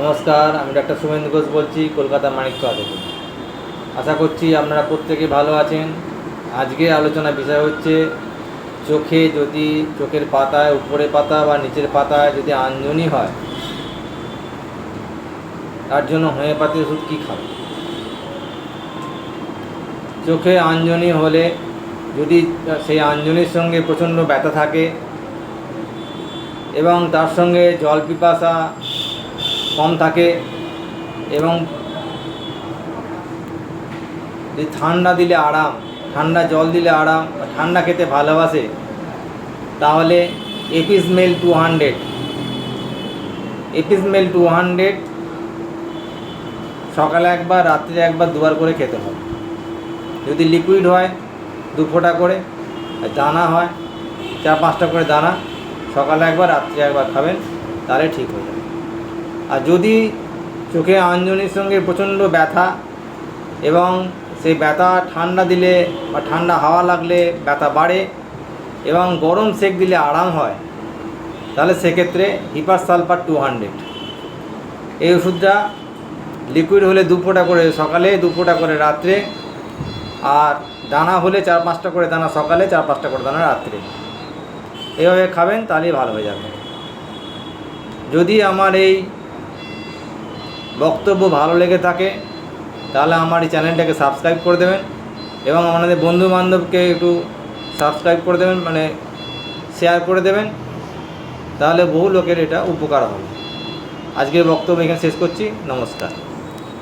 নমস্কার, আমি ডাক্তার শুভেন্দু ঘোষ বলছি, কলকাতা মানিকতলা থেকে আশা করছি আপনারা প্রত্যেকে ভালো আছেন। আজকে আলোচনার বিষয় হচ্ছে, চোখে যদি চোখের পাতায় উপরে পাতা বা নিচের পাতায় যদি আঞ্জনি হয়, তার জন্য হোমিওপ্যাথি ওষুধ কী খাবে চোখে আঞ্জনি হলে যদি সেই আঞ্জনির সঙ্গে প্রচণ্ড ব্যথা থাকে, এবং তার সঙ্গে জল পিপাসা কম থাকে এবং যদি ঠান্ডা দিলে আরাম, ঠান্ডা জল দিলে আরাম ঠান্ডা খেতে ভালোবাসে, তাহলে Apis mel two hundred Apis mel two hundred সকালে একবার, রাত্রে একবার দুবার করে খেতে হবে। যদি লিকুইড হয়, দু ফোঁটা করে দানা হয়, চার পাঁচটা করে দানা, সকালে একবার, রাত্রে একবার খাবেন, তাহলে ঠিক হয়ে যাবে। আর যদি চোখে আঞ্জনির সঙ্গে প্রচণ্ড ব্যথা এবং সেই ব্যথা ঠান্ডা দিলে বা ঠান্ডা হাওয়া লাগলে ব্যথা বাড়ে এবং গরম সেক দিলে আরাম হয়, তাহলে সেক্ষেত্রে হিপার সালফার টু হান্ড্রেড। এই ওষুধটা লিকুইড হলে দু ফোঁটা করে সকালে, দু ফোঁটা করে রাত্রে আর দানা হলে চার পাঁচটা করে দানা সকালে, চার পাঁচটা করে দানা রাত্রে। এভাবে খাবেন তাহলেই ভালো হয়ে যাবে। যদি আমার এই বক্তব্য ভালো লেগে থাকে, তাহলে আমার এই চ্যানেলটাকে সাবস্ক্রাইব করে দেবেন এবং আমাদের বন্ধু বান্ধবকে একটু সাবস্ক্রাইব করে দেবেন মানে শেয়ার করে দেবেন, তাহলে বহু লোকের এটা উপকার হবে। আজকের বক্তব্য এখানে শেষ করছি, নমস্কার।